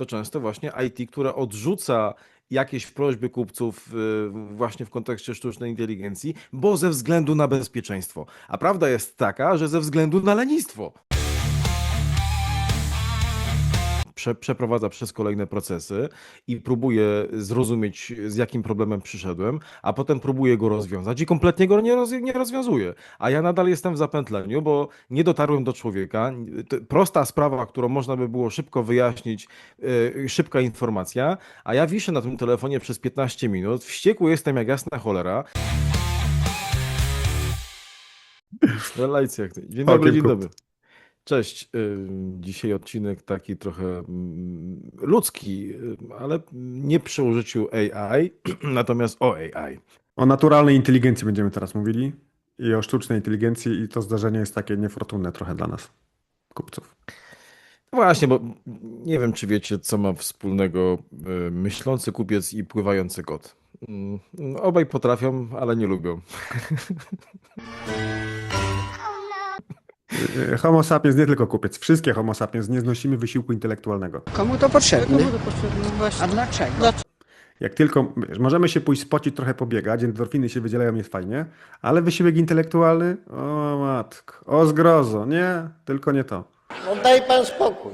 to często właśnie IT, które odrzuca jakieś prośby kupców y, właśnie w kontekście sztucznej inteligencji, bo ze względu na bezpieczeństwo. A prawda jest taka, że ze względu na lenistwo. Prze, przeprowadza przez kolejne procesy i próbuje zrozumieć, z jakim problemem przyszedłem, a potem próbuje go rozwiązać i kompletnie go nie, roz, nie rozwiązuje. A ja nadal jestem w zapętleniu, bo nie dotarłem do człowieka. Prosta sprawa, którą można by było szybko wyjaśnić, yy, szybka informacja, a ja wiszę na tym telefonie przez 15 minut, wściekły jestem jak jasna cholera. Ty. Dzień dobry, dzień dobry. Cześć. y, Dzisiaj odcinek taki trochę mm, ludzki, y, ale nie przy użyciu AI, natomiast o AI. O naturalnej inteligencji będziemy teraz mówili i o sztucznej inteligencji i to zdarzenie jest takie niefortunne trochę dla nas, kupców. Właśnie, bo nie wiem, czy wiecie, co ma wspólnego y, myślący kupiec i pływający kot. Mm, Obaj potrafią, ale nie lubią. Y, Homo sapiens, nie tylko kupiec, wszystkie homo sapiens nie znosimy wysiłku intelektualnego. Komu to potrzebne? Komu to potrzebne? No właśnie. A dlaczego? Dlaczego? Jak tylko, wiesz, możemy się pójść spocić, trochę pobiegać, endorfiny się wydzielają, jest fajnie, ale wysiłek intelektualny, o matko, o zgrozo, nie, tylko nie to. No daj pan spokój.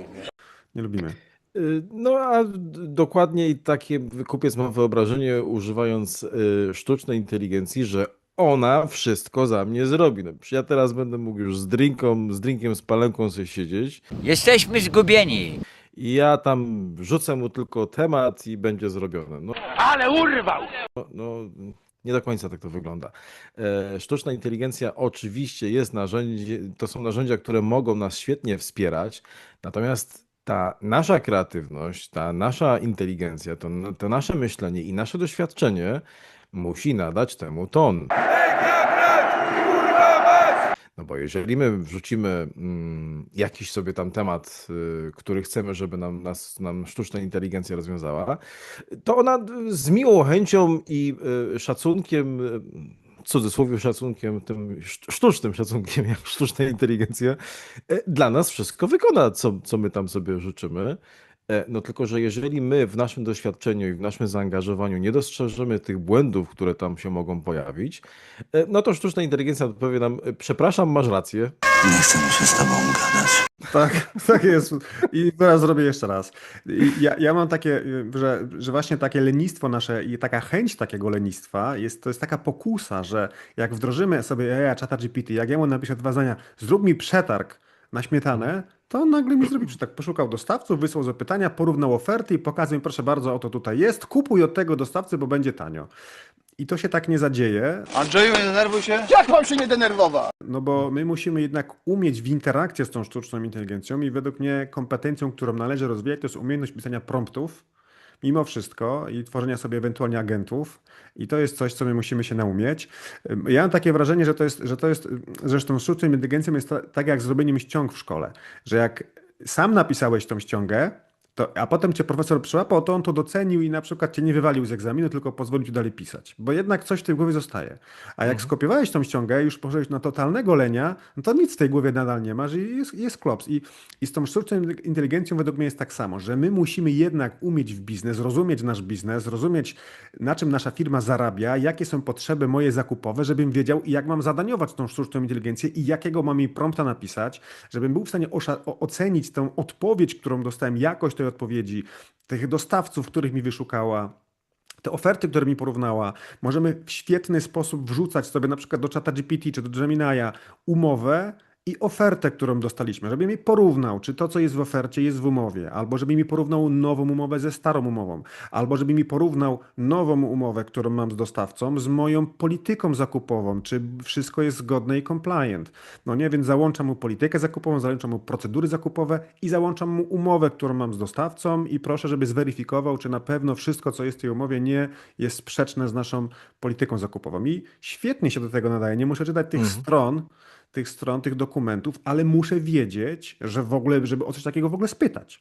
Nie lubimy. Y, No a d- dokładnie i takie kupiec ma wyobrażenie, używając y, sztucznej inteligencji, że ona wszystko za mnie zrobi. No, ja teraz będę mógł już z drinką, z drinkiem, z palenką sobie siedzieć Jesteśmy zgubieni. i ja tam rzucę mu tylko temat i będzie zrobione. No, Ale urwał! no, no nie do końca tak to wygląda. E, Sztuczna inteligencja oczywiście jest narzędzie, to są narzędzia, które mogą nas świetnie wspierać, natomiast ta nasza kreatywność, ta nasza inteligencja, to, to nasze myślenie i nasze doświadczenie musi nadać temu ton. No bo jeżeli my wrzucimy mm, jakiś sobie tam temat, y, który chcemy, żeby nam, nas, nam sztuczna inteligencja rozwiązała, to ona y, z miłą chęcią i y, szacunkiem, cudzysłowie szacunkiem, tym szt- sztucznym szacunkiem, jak sztuczna inteligencja, dla nas wszystko wykona, co, co my tam sobie życzymy. E, No tylko, że jeżeli my w naszym doświadczeniu i w naszym zaangażowaniu nie dostrzeżemy tych błędów, które tam się mogą pojawić, e, no to sztuczna inteligencja odpowie nam, e, przepraszam, masz rację. Nie chcę się z tobą gadać. Tak, tak jest. I teraz zrobię jeszcze raz. Ja, ja mam takie, że, że właśnie takie lenistwo nasze i taka chęć takiego lenistwa jest, to jest taka pokusa, że jak wdrożymy sobie AI czata GPT, jak ja mu napiszę dwa zdania, zrób mi przetarg na śmietanę, to on nagle mi zrobi przetarg. Poszukał dostawców, wysłał zapytania, porównał oferty i pokazał mi, proszę bardzo, oto tutaj jest, kupuj od tego dostawcy, bo będzie tanio. I to się tak nie zadzieje, Andrzeju, nie denerwuj się. Jak mam się nie denerwować? no bo my musimy jednak umieć w interakcję z tą sztuczną inteligencją i według mnie kompetencją, którą należy rozwijać, to jest umiejętność pisania promptów mimo wszystko i tworzenia sobie ewentualnie agentów i to jest coś, co my musimy się naumieć. Ja mam takie wrażenie, że to jest, że to jest zresztą sztuczną inteligencją jest ta, tak jak zrobieniem ściąg w szkole, że jak sam napisałeś tą ściągę, to, a potem cię profesor przyłapał, to on to docenił i na przykład cię nie wywalił z egzaminu, tylko pozwolił ci dalej pisać. Bo jednak coś w tej głowie zostaje. A jak skopiowałeś tą ściągę, już poszedłeś na totalnego lenia, no to nic w tej głowie nadal nie masz i jest, jest klops. I, I z tą sztuczną inteligencją według mnie jest tak samo, że my musimy jednak umieć w biznes, rozumieć nasz biznes, rozumieć na czym nasza firma zarabia, jakie są potrzeby moje zakupowe, żebym wiedział jak mam zadaniować tą sztuczną inteligencję i jakiego mam jej prompta napisać, żebym był w stanie ocenić tę odpowiedź, którą dostałem, jakość tej odpowiedzi, tych dostawców, których mi wyszukała, te oferty, które mi porównała, możemy w świetny sposób wrzucać sobie na przykład do czata GPT czy do Gemini'a umowę i ofertę, którą dostaliśmy, żeby mi porównał, czy to, co jest w ofercie, jest w umowie, albo żeby mi porównał nową umowę ze starą umową, albo żeby mi porównał nową umowę, którą mam z dostawcą, z moją polityką zakupową, czy wszystko jest zgodne i compliant. No nie, więc załączam mu politykę zakupową, załączam mu procedury zakupowe i załączam mu umowę, którą mam z dostawcą i proszę, żeby zweryfikował, czy na pewno wszystko, co jest w tej umowie, nie jest sprzeczne z naszą polityką zakupową. I świetnie się do tego nadaje. Nie muszę czytać tych stron, tych stron, tych dokumentów, ale muszę wiedzieć, że w ogóle, żeby o coś takiego w ogóle spytać.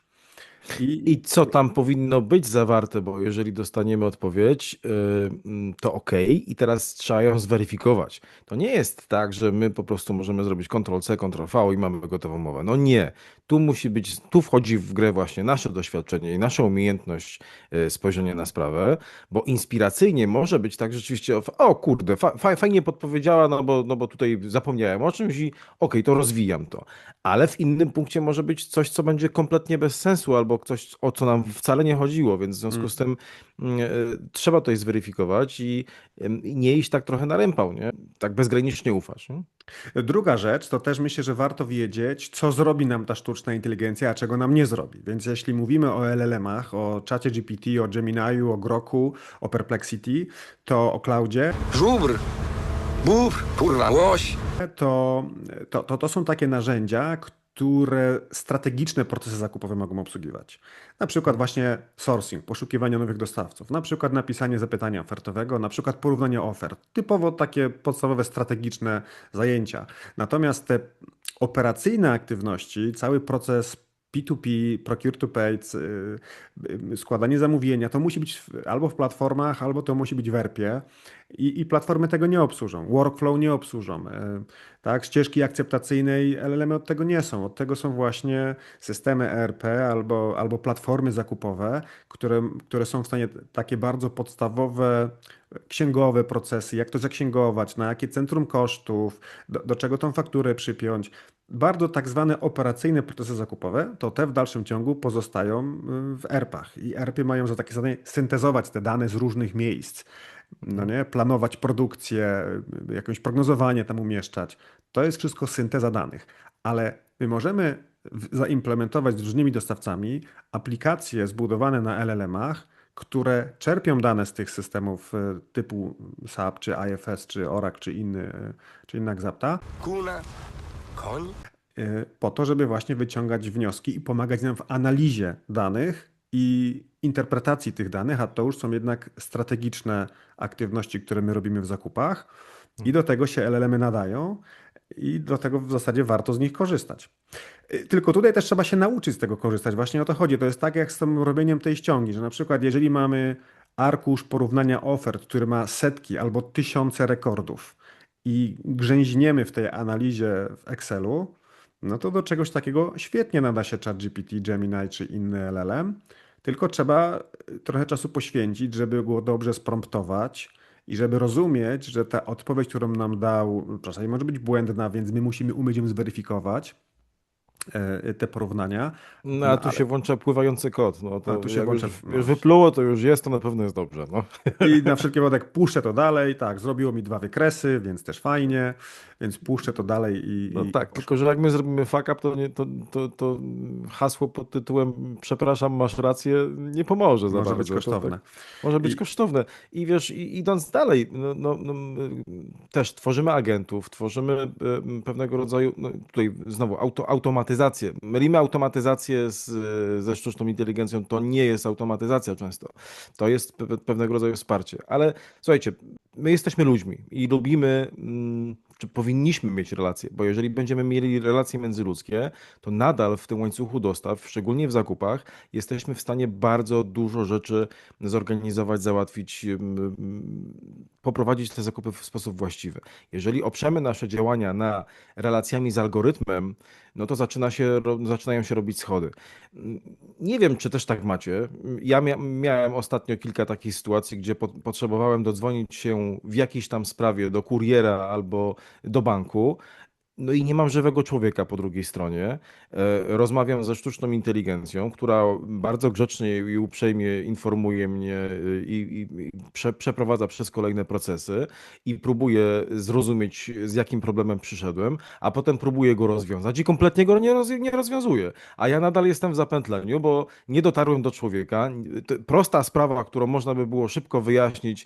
I, I co tam powinno być zawarte, bo jeżeli dostaniemy odpowiedź, yy, mm, to ok, i teraz trzeba ją zweryfikować. To nie jest tak, że my po prostu możemy zrobić Ctrl-C, Ctrl-V i mamy gotową mowę. No nie. Tu musi być, tu wchodzi w grę właśnie nasze doświadczenie i nasza umiejętność yy, spojrzenia na sprawę, bo inspiracyjnie może być tak rzeczywiście, o kurde, fa, fa, fajnie podpowiedziała, no bo, no bo tutaj zapomniałem o czymś i okej, to rozwijam to. Ale w innym punkcie może być coś, co będzie kompletnie bez sensu, albo coś, o co nam wcale nie chodziło, więc w związku z tym mm, e, trzeba to zweryfikować i nie iść tak trochę na rępał, nie? Tak bezgranicznie ufasz. Nie? Druga rzecz, to też myślę, że warto wiedzieć, co zrobi nam ta sztuczna inteligencja, a czego nam nie zrobi. Więc jeśli mówimy o LLM-ach, o czacie GPT, o Gemini'u, o Groku, o Perplexity, to o cloudzie, Żubr, bóbr, kurwa, łoś. to, to, to, to są takie narzędzia, które strategiczne procesy zakupowe mogą obsługiwać. Na przykład właśnie sourcing, poszukiwanie nowych dostawców, na przykład napisanie zapytania ofertowego, na przykład porównanie ofert. Typowo takie podstawowe strategiczne zajęcia. Natomiast te operacyjne aktywności, cały proces P2P, procure to pay, y, składanie zamówienia, to musi być albo w platformach, albo to musi być w ERP-ie. I, i platformy tego nie obsłużą, workflow nie obsłużą, y, tak, ścieżki akceptacyjnej LLM od tego nie są, od tego są właśnie systemy ERP albo, albo platformy zakupowe, które, które są w stanie takie bardzo podstawowe księgowe procesy, jak to zaksięgować, na jakie centrum kosztów, do, do czego tą fakturę przypiąć. Bardzo tak zwane operacyjne procesy zakupowe, to te w dalszym ciągu pozostają y, w ERP-ach. I ERP-y mają za takie zadanie syntezować te dane z różnych miejsc. No nie? Planować produkcję, y, jakieś prognozowanie tam umieszczać. To jest wszystko synteza danych. Ale my możemy zaimplementować z różnymi dostawcami aplikacje zbudowane na LLM-ach, które czerpią dane z tych systemów y, typu SAP, czy IFS, czy Oracle, czy inny, czy inna Xapta, Kuna, koń. y, po to, żeby właśnie wyciągać wnioski i pomagać nam w analizie danych i interpretacji tych danych, a to już są jednak strategiczne aktywności, które my robimy w zakupach i do tego się LLM-y nadają i do tego w zasadzie warto z nich korzystać. Y, Tylko tutaj też trzeba się nauczyć z tego korzystać. Właśnie o to chodzi. To jest tak jak z tym robieniem tej ściągi, że na przykład jeżeli mamy arkusz porównania ofert, który ma setki albo tysiące rekordów i grzęźniemy w tej analizie w Excelu, no to do czegoś takiego świetnie nada się ChatGPT, Gemini czy inny LLM, tylko trzeba y, trochę czasu poświęcić, żeby go dobrze spromptować i żeby rozumieć, że ta odpowiedź, którą nam dał, czasami może być błędna, więc my musimy umieć ją zweryfikować, te porównania. No, a No, tu ale- się włącza pływający kot. No, to A tu się włącza- już, no. wypluło, to już jest, to na pewno jest dobrze. No. I na wszelki wypadek puszczę to dalej. Tak, zrobiło mi dwa wykresy, więc też fajnie, więc puszczę to dalej i. No i tak, tylko że jak my zrobimy fuck up, to, nie, to, to, to hasło pod tytułem przepraszam, masz rację, nie pomoże za może bardzo. być To kosztowne. Tak, może być I- kosztowne. I wiesz, idąc dalej, no, no, no, też tworzymy agentów, tworzymy y, pewnego rodzaju, no, tutaj znowu auto, automatyzację. Mylimy automatyzację z, ze sztuczną inteligencją, to nie jest automatyzacja często. To jest pe- pewnego rodzaju wsparcie. Ale słuchajcie, my jesteśmy ludźmi i lubimy, mm, czy powinniśmy mieć relacje, bo jeżeli będziemy mieli relacje międzyludzkie, to nadal w tym łańcuchu dostaw, szczególnie w zakupach, jesteśmy w stanie bardzo dużo rzeczy zorganizować, załatwić, ym, poprowadzić te zakupy w sposób właściwy. Jeżeli oprzemy nasze działania na relacjami z algorytmem, no to zaczyna się, zaczynają się robić schody. Nie wiem, czy też tak macie. Ja mia miałem ostatnio kilka takich sytuacji, gdzie po potrzebowałem dodzwonić się w jakiejś tam sprawie do kuriera albo do banku. No i nie mam żywego człowieka po drugiej stronie. E, Rozmawiam ze sztuczną inteligencją, która bardzo grzecznie i uprzejmie informuje mnie e, i, i, prze, przeprowadza przez kolejne procesy i próbuje zrozumieć, z jakim problemem przyszedłem, a potem próbuje go rozwiązać i kompletnie go nie, roz, nie rozwiązuje. A ja nadal jestem w zapętleniu, bo nie dotarłem do człowieka. Prosta sprawa, którą można by było szybko wyjaśnić,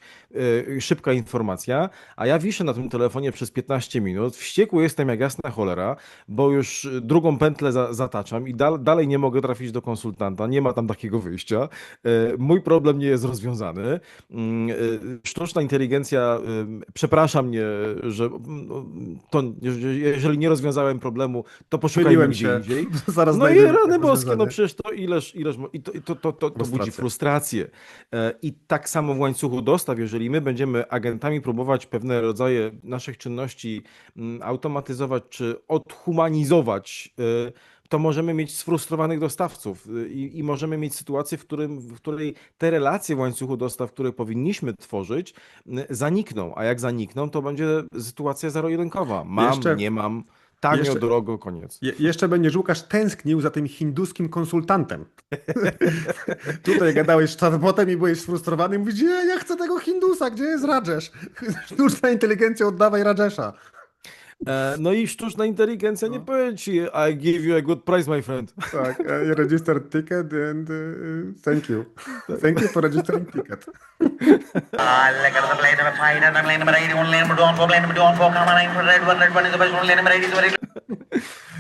e, szybka informacja, a ja wiszę na tym telefonie przez 15 minut, wściekły jestem jak jasna cholera, bo już y, drugą pętlę za, zataczam i dal, dalej nie mogę trafić do konsultanta, nie ma tam takiego wyjścia. E, Mój problem nie jest rozwiązany. E, Sztuczna inteligencja y, przeprasza mnie, że to, jeżeli- nie rozwiązałem problemu, to poszukajmy gdzie indziej. Zaraz No i rany boskie, no przecież to ileż, ileż i to, i to, to, to, to budzi frustrację. E, I tak samo w łańcuchu dostaw, jeżeli my będziemy agentami próbować pewne rodzaje naszych czynności mm, czy odhumanizować, e, to możemy mieć sfrustrowanych dostawców e, i, i możemy mieć sytuację, w, którym, w której te relacje w łańcuchu dostaw, które powinniśmy tworzyć, m, zanikną. A jak zanikną, to będzie sytuacja zero-jedynkowa. Mam, Jeszcze- nie mam, tanio, jeszcze- drogo, koniec. Je, jeszcze będziesz, Łukasz, tęsknił za tym hinduskim konsultantem. Tutaj gadałeś chatbotem i byłeś sfrustrowany. i Mówisz, ja chcę tego Hindusa, gdzie jest Rajesh? Sztuczna inteligencja, oddawaj Rajesha. E, No i sztuczna inteligencja nie powie ci I give you a good price, my friend. Tak, I registered ticket and uh, thank you. Thank you for registering ticket.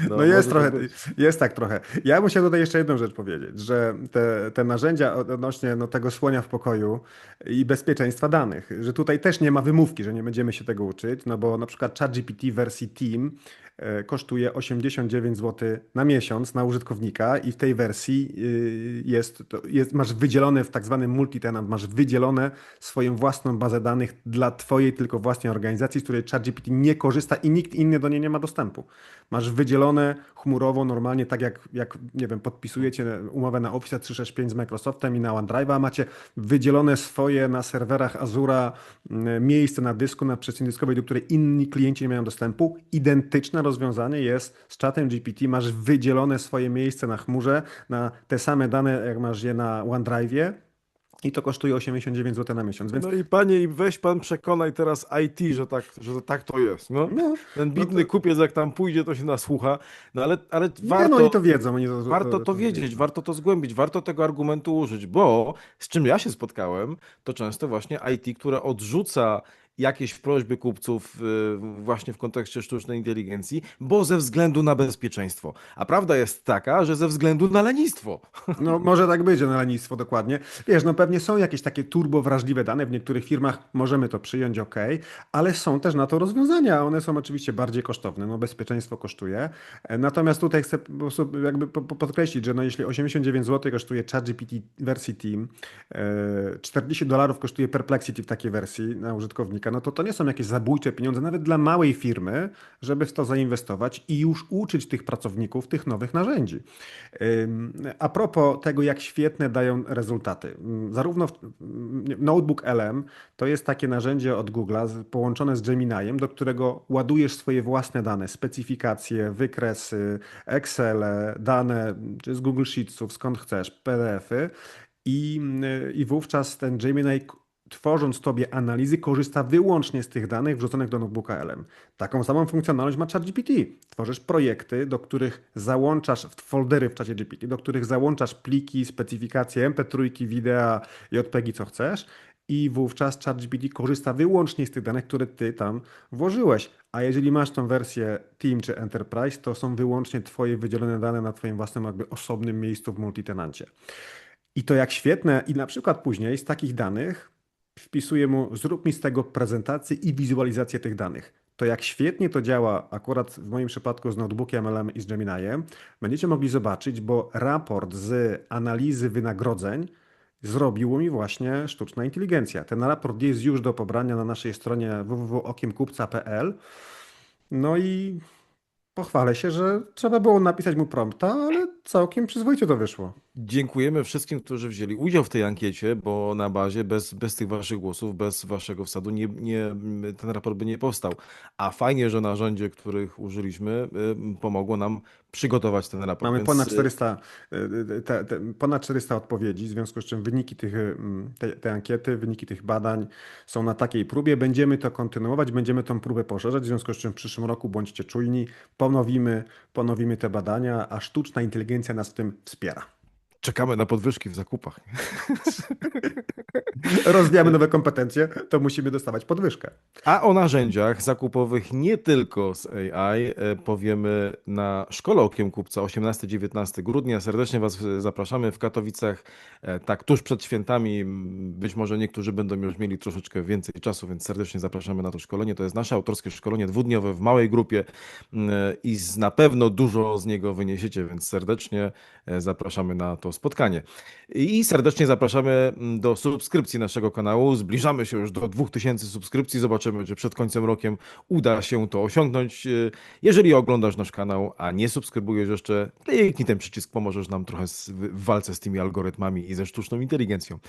No jest może trochę, tak jest tak trochę. Ja bym chciał tutaj jeszcze jedną rzecz powiedzieć, że te, te narzędzia od- odnośnie no, tego słonia w pokoju i bezpieczeństwa danych, że tutaj też nie ma wymówki, że nie będziemy się tego uczyć, no bo na przykład ChatGPT wersji Team kosztuje 89 zł na miesiąc na użytkownika i w tej wersji y, jest, jest masz wydzielone w tak zwanym multitenant, masz wydzielone swoją własną bazę danych dla twojej tylko własnej organizacji, z której ChatGPT nie korzysta i nikt inny do niej nie ma dostępu. Masz wydzielone chmurowo normalnie, tak jak, jak nie wiem, podpisujecie umowę na Office 365 z Microsoftem i na OneDrive'a, macie wydzielone swoje na serwerach Azura miejsce na dysku, na przestrzeni dyskowej, do której inni klienci nie mają dostępu. Identyczne rozwiązanie jest z czatem GPT. Masz wydzielone swoje miejsce na chmurze, na te same dane, jak masz je na OneDrive'ie i to kosztuje 89 zł na miesiąc. Więc No i panie, i weź pan przekonaj teraz IT, że tak, że tak to jest. No. no, Ten bidny kupiec, jak tam pójdzie, to się nasłucha. No ale, ale nie, warto, no oni to wiedzą. Oni to, warto to wiedzieć, warto to zgłębić, warto tego argumentu użyć, bo z czym ja się spotkałem, to często właśnie IT, które odrzuca jakieś prośby kupców y, właśnie w kontekście sztucznej inteligencji, bo ze względu na bezpieczeństwo. A prawda jest taka, że ze względu na lenistwo. No może tak być, na lenistwo dokładnie. Wiesz, no pewnie są jakieś takie turbo wrażliwe dane, w niektórych firmach możemy to przyjąć, ok, ale są też na to rozwiązania. One są oczywiście bardziej kosztowne, no bezpieczeństwo kosztuje. E, Natomiast tutaj chcę po prostu jakby po- po- podkreślić, że no jeśli 89 zł kosztuje ChatGPT wersji Team, e, 40 dolarów kosztuje Perplexity w takiej wersji na użytkownika, no to to nie są jakieś zabójcze pieniądze, nawet dla małej firmy, żeby w to zainwestować i już uczyć tych pracowników tych nowych narzędzi. A propos tego, jak świetne dają rezultaty. Zarówno Notebook LM to jest takie narzędzie od Google'a połączone z Gemini'em, do którego ładujesz swoje własne dane, specyfikacje, wykresy, Excel, dane czy z Google Sheetsów, skąd chcesz, PDF-y i, y, i wówczas ten Gemini tworząc tobie analizy, korzysta wyłącznie z tych danych wrzuconych do notebooka LM. Taką samą funkcjonalność ma ChatGPT. Tworzysz projekty, do których załączasz foldery w czacie GPT, do których załączasz pliki, specyfikacje, MP3, wideo, JPEGi, co chcesz. I wówczas ChatGPT korzysta wyłącznie z tych danych, które ty tam włożyłeś. A jeżeli masz tą wersję Team czy Enterprise, to są wyłącznie twoje wydzielone dane na twoim własnym jakby osobnym miejscu w multitenancie. I to jak świetne, i na przykład później z takich danych wpisuję mu, zrób mi z tego prezentację i wizualizację tych danych. To jak świetnie to działa, akurat w moim przypadku z notebookiem LM i z Gemini'em, będziecie mogli zobaczyć, bo raport z analizy wynagrodzeń zrobiło mi właśnie sztuczna inteligencja. Ten raport jest już do pobrania na naszej stronie www.okiemkupca.pl. No i pochwalę się, że trzeba było napisać mu prompta, ale całkiem przyzwoicie to wyszło. Dziękujemy wszystkim, którzy wzięli udział w tej ankiecie, bo na bazie bez, bez tych waszych głosów, bez waszego wsadu nie, nie, ten raport by nie powstał. A fajnie, że narzędzie, których użyliśmy, y, pomogło nam przygotować ten raport. Mamy Więc, ponad y, 400, y, y, te, te, ponad 400 odpowiedzi, w związku z czym wyniki tych, y, te, te ankiety, wyniki tych badań są na takiej próbie. Będziemy to kontynuować, będziemy tą próbę poszerzać, w związku z czym w przyszłym roku bądźcie czujni, ponowimy, ponowimy te badania, a sztuczna inteligencja nas w tym wspiera. Czekamy na podwyżki w zakupach. Rozwijamy nowe kompetencje, to musimy dostawać podwyżkę. A o narzędziach zakupowych nie tylko z AI e, powiemy na Szkole Okiem Kupca 18-19 grudnia. Serdecznie Was e, zapraszamy w Katowicach, e, tak tuż przed świętami. Być może niektórzy będą już mieli troszeczkę więcej czasu, więc serdecznie zapraszamy na to szkolenie. To jest nasze autorskie szkolenie dwudniowe w małej grupie m, i na pewno dużo z niego wyniesiecie, więc serdecznie e, zapraszamy na to spotkanie. I serdecznie zapraszamy mm, do subskrypcji naszego kanału. Zbliżamy się już do 2000 subskrypcji. Zobaczymy, czy przed końcem rokiem uda się to osiągnąć. E, Jeżeli oglądasz nasz kanał, a nie subskrybujesz jeszcze, kliknij ten przycisk, pomożesz nam trochę w walce z tymi algorytmami i ze sztuczną inteligencją.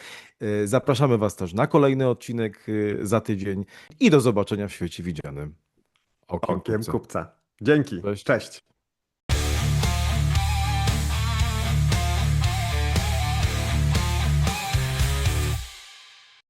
E, Zapraszamy Was też na kolejny odcinek e, za tydzień i do zobaczenia w świecie widzianym. Okiem Okiem kupca. kupca. Dzięki. Cześć. Cześć.